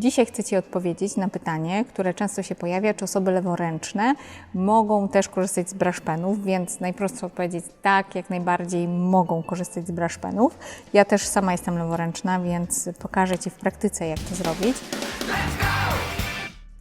Dzisiaj chcę Ci odpowiedzieć na pytanie, które często się pojawia, czy osoby leworęczne mogą też korzystać z braszpenów, więc najprostsza odpowiedź tak, jak najbardziej mogą korzystać z braszpenów. Ja też sama jestem leworęczna, więc pokażę Ci w praktyce, jak to zrobić.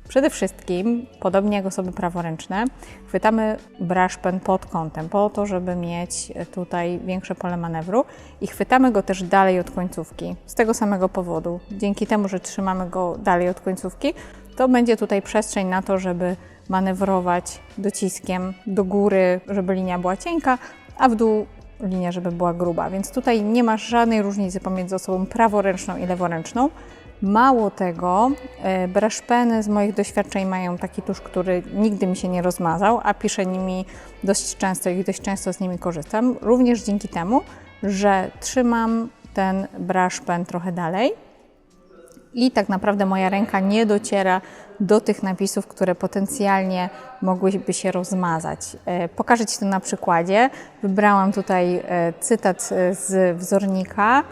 Przede wszystkim, podobnie jak osoby praworęczne, chwytamy braszpen pod kątem, po to, żeby mieć tutaj większe pole manewru i chwytamy go też dalej od końcówki. Z tego samego powodu. Dzięki temu, że trzymamy go dalej od końcówki, to będzie tutaj przestrzeń na to, żeby manewrować dociskiem do góry, żeby linia była cienka, a w dół linia, żeby była gruba. Więc tutaj nie ma żadnej różnicy pomiędzy osobą praworęczną i leworęczną. Mało tego, e, braszpeny z moich doświadczeń mają taki tusz, który nigdy mi się nie rozmazał, a piszę nimi dość często i dość często z nimi korzystam. Również dzięki temu, że trzymam ten braszpen trochę dalej i tak naprawdę moja ręka nie dociera do tych napisów, które potencjalnie mogłyby się rozmazać. E, Pokażę Ci to na przykładzie. Wybrałam tutaj e, cytat z wzornika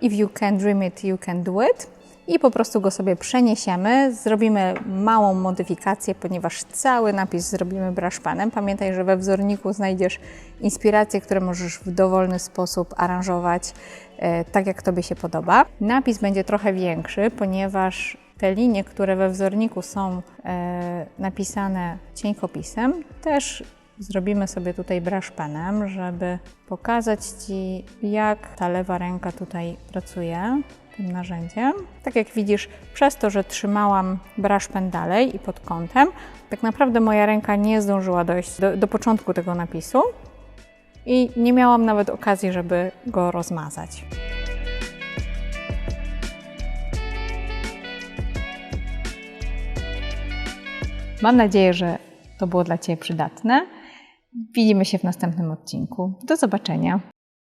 If you can dream it, you can do it i po prostu go sobie przeniesiemy. Zrobimy małą modyfikację, ponieważ cały napis zrobimy braszpanem. Pamiętaj, że we wzorniku znajdziesz inspiracje, które możesz w dowolny sposób aranżować e, tak, jak Tobie się podoba. Napis będzie trochę większy, ponieważ te linie, które we wzorniku są e, napisane cienkopisem, też zrobimy sobie tutaj braszpenem, żeby pokazać Ci, jak ta lewa ręka tutaj pracuje tym narzędziem. Tak jak widzisz, przez to, że trzymałam braszpen dalej i pod kątem, tak naprawdę moja ręka nie zdążyła dojść do, do początku tego napisu i nie miałam nawet okazji, żeby go rozmazać. Mam nadzieję, że to było dla Ciebie przydatne. Widzimy się w następnym odcinku. Do zobaczenia.